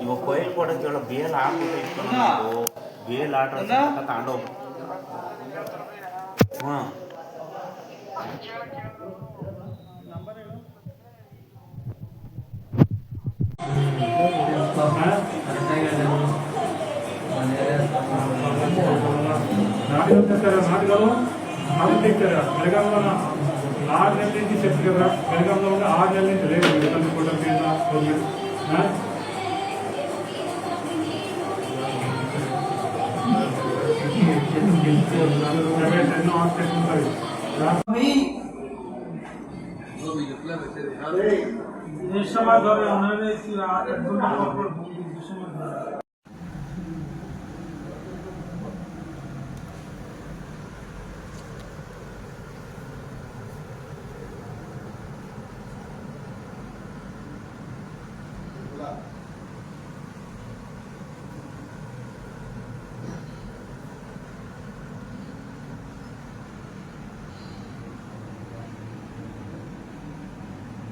ಇವಾಗ ಕೊಯ್ಲು ಕೊಡೋದು ಹೇಳೋ ಬೇಲ್ ಹಾಕ್ಬಿಟ್ಟು ಇಟ್ಕೊಂಡು ನಾವು. ಬೇಲ್ ಆಟ ತಾಂಡೋ ಹಾಂ ఆలోచించారా నాటకాలు ఆలోచించారా బెలగాంలో ఆరు నెలల నుంచి చెప్పు కదా బెలగాంలో ఉంటే ఆరు నెలల నుంచి లేదు కలుపుకోవడం కూడా ఆప్షన్స్ ఉంటాయి